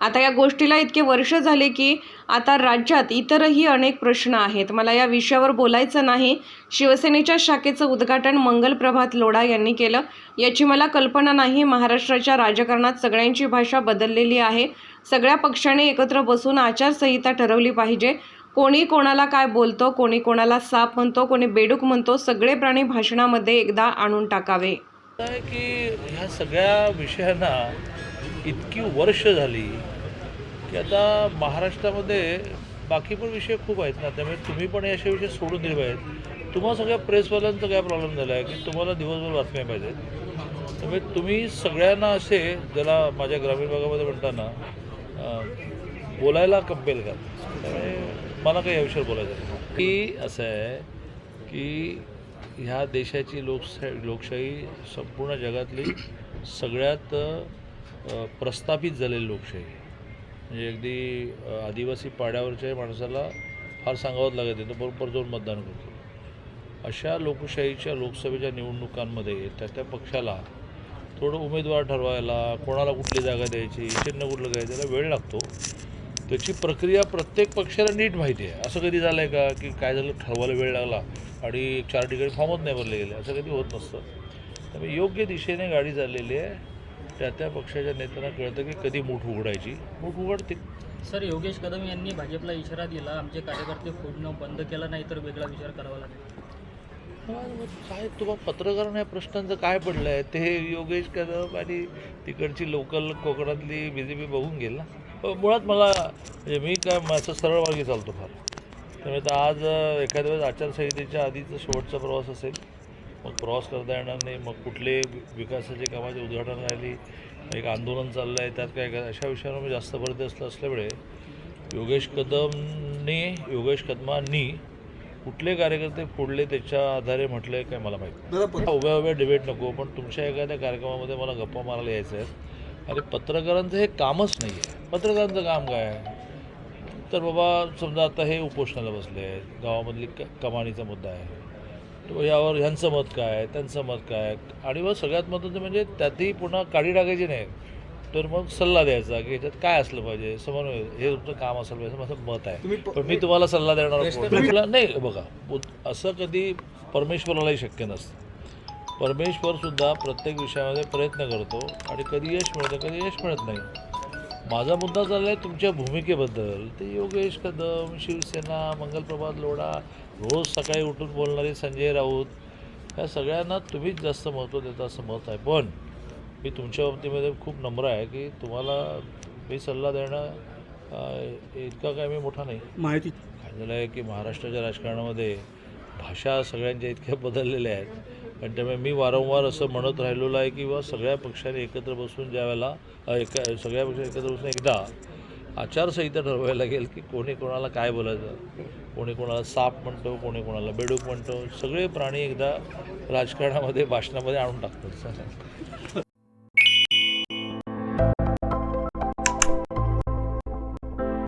आता या गोष्टीला इतके वर्ष झाले की आता राज्यात इतरही अनेक प्रश्न आहेत. मला या विषयावर बोलायचं नाही. शिवसेनेच्या शाखेचं उद्घाटन मंगल प्रभात लोढा यांनी केलं. याची मला कल्पना नाही. महाराष्ट्राच्या राजकारणात सगळ्यांची भाषा बदललेली आहे. सगळ्या पक्षाने एकत्र बसून आचारसंहिता ठरवली पाहिजे. कोणी कोणाला काय बोलतो कोणी कोणाला साप म्हणतो कोणी बेडूक म्हणतो सगळे प्राणी भाषणामध्ये एकदा आणून टाकावे. की ह्या सगळ्या विषयांना इतकी वर्ष झाली की आता महाराष्ट्रामध्ये बाकी पण विषय खूप आहेत ना. त्यामुळे तुम्ही पण हे असे विषय सोडून दिले पाहिजेत. तुम्हाला सगळ्या प्रेसवाल्यांचा काय प्रॉब्लेम झाला आहे की तुम्हाला दिवसभर बातम्या पाहिजेत. त्यामुळे तुम्ही सगळ्यांना असे ज्याला माझ्या ग्रामीण भागामध्ये म्हणताना बोलायला कंपेल का त्यामुळे मला काही या विषयावर बोलायचं नाही की असं आहे की ह्या देशाची लोकशाही लोकशाही संपूर्ण जगातली सगळ्यात प्रस्थापित झालेली लोकशाही. म्हणजे अगदी आदिवासी पाड्यावरच्या माणसाला फार सांगावंच लागत येतं बरोबर जाऊन मतदान करतो. अशा लोकशाहीच्या लोकसभेच्या निवडणुकांमध्ये त्या त्या पक्षाला थोडं उमेदवार ठरवायला कोणाला कुठली जागा द्यायची चिन्ह कुठलं काय त्याला वेळ लागतो. त्याची प्रक्रिया प्रत्येक पक्षाला नीट माहिती आहे. असं कधी झालं आहे का की काय झालं ठरवायला वेळ लागला आणि चार ठिकाणी फॉर्मच नाही भरले गेले असं कधी होत नसतं. त्यामुळे योग्य दिशेने गाडी चाललेली आहे. त्या त्या पक्षाच्या नेत्यांना कळतं की कधी मूठ उघडायची. मूठ उघडतील सर योगेश कदम यांनी भाजपला इशारा दिला आमचे कार्यकर्ते फोडणं बंद केलं नाही तर वेगळा विचार करावा लागेल. हा, काय तुम्हाला पत्रकारांना या प्रश्नांचं काय पडलं आहे ते योगेश कदम आणि तिकडची लोकल कोकणातली बी जे पी बघून गेल ना. पण मुळात मला म्हणजे मी काय माझं सरळ मार्गी चालतो फार. त्यामुळे तर आज एखाद्या वेळेस आचारसंहितेच्या आधीचा शेवटचा प्रवास असेल मग प्रवास करता येणार नाही. मग कुठले विकासाचे कामाचे उद्घाटन राहिली एक आंदोलन चाललं आहे त्यात काय काय अशा विषयांवर मी जास्त भर असलं असल्यामुळे योगेश कदमने योगेश कदमांनी कुठले कार्यकर्ते फोडले त्याच्या आधारे म्हटलंय काय मला माहिती उभ्या उभ्या डिबेट नको पण तुमच्या एखाद्या कार्यक्रमामध्ये मला गप्पा मारायला यायचं आहे अरे पत्रकारांचं हे कामच नाही आहे पत्रकारांचं काम काय आहे? तर बाबा समजा आता हे उपोषणाला बसले आहेत. गावामधली क कमानीचा मुद्दा आहे. यावर ह्यांचं मत काय आहे त्यांचं मत काय आहे? आणि मग सगळ्यात महत्त्वाचं म्हणजे त्यातही पुन्हा काढी टाकायची नाही. तर मग सल्ला द्यायचा की ह्याच्यात काय असलं पाहिजे? समन्वय हे तुमचं काम असलं पाहिजे माझं मत आहे. पण मी तुम्हाला सल्ला देणार नाही बघा असं कधी परमेश्वरालाही शक्य नसतं. परमेश्वर सुद्धा प्रत्येक विषयामध्ये प्रयत्न करतो आणि कधी यश मिळतं कधी यश मिळत नाही. माझा मुद्दा चालला आहे तुमच्या भूमिकेबद्दल. ते योगेश कदम शिवसेना मंगलप्रभात लोढा रोज सकाळी उठून बोलणारे संजय राऊत या सगळ्यांना तुम्हीच जास्त महत्त्व देता असं मत आहे. पण मी तुमच्या बाबतीमध्ये खूप नम्र आहे की तुम्हाला मी सल्ला देणं इतका काय मी मोठा नाही. माहिती. काय झालं आहे की महाराष्ट्राच्या राजकारणामध्ये भाषा सगळ्यांच्या इतक्या बदललेल्या आहेत. आणि त्यामुळे मी वारंवार असं म्हणत राहिलेलो आहे की बा सगळ्या पक्षांनी एकत्र बसून ज्या वेळेला एका सगळ्या पक्षांनी एकत्र बसून एकदा आचारसंहिता ठरवायला लागेल की कोणी कोणाला काय बोलायचं? कोणी कोणाला साप म्हणतो कोणी कोणाला बेडूक म्हणतो सगळे प्राणी एकदा राजकारणामध्ये भाषणामध्ये आणून टाकतात.